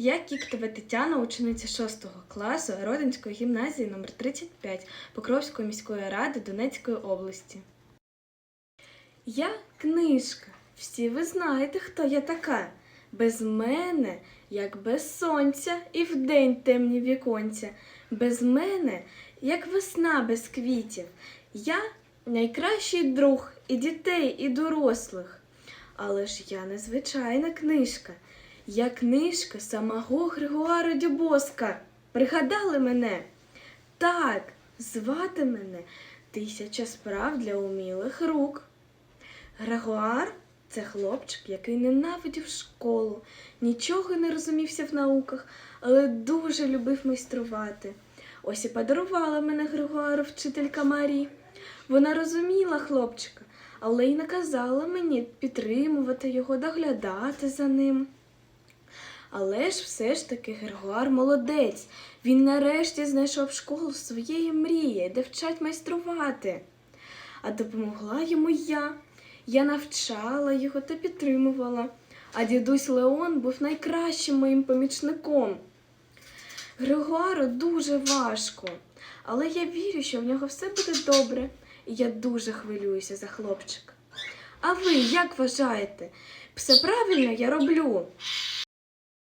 Я Кіктова Тетяна, учениця 6 класу Родинської гімназії номер 35 Покровської міської ради Донецької області. Я книжка. Всі ви знаєте, хто я така. Без мене, як без сонця, і вдень темні віконця. Без мене, як весна без квітів. Я найкращий друг і дітей, і дорослих. Але ж я незвичайна книжка. Я книжка самого Григуара Дюбоска. Пригадали мене? Так, звати мене Тисяча справ для умілих рук. Грегуар це хлопчик, який ненавидів школу, нічого не розумівся в науках, але дуже любив майструвати. Ось і подарувала мене Григуару вчителька Марі. Вона розуміла хлопчика, але й наказала мені підтримувати його, доглядати за ним. Але ж все ж таки Григуар молодець. Він нарешті знайшов школу своєї мрії, де вчать майструвати. А допомогла йому я. Я навчала його та підтримувала, а дідусь Леон був найкращим моїм помічником. Григуару дуже важко, але я вірю, що в нього все буде добре, і я дуже хвилююся за хлопчика. А ви як вважаєте? Все правильно я роблю?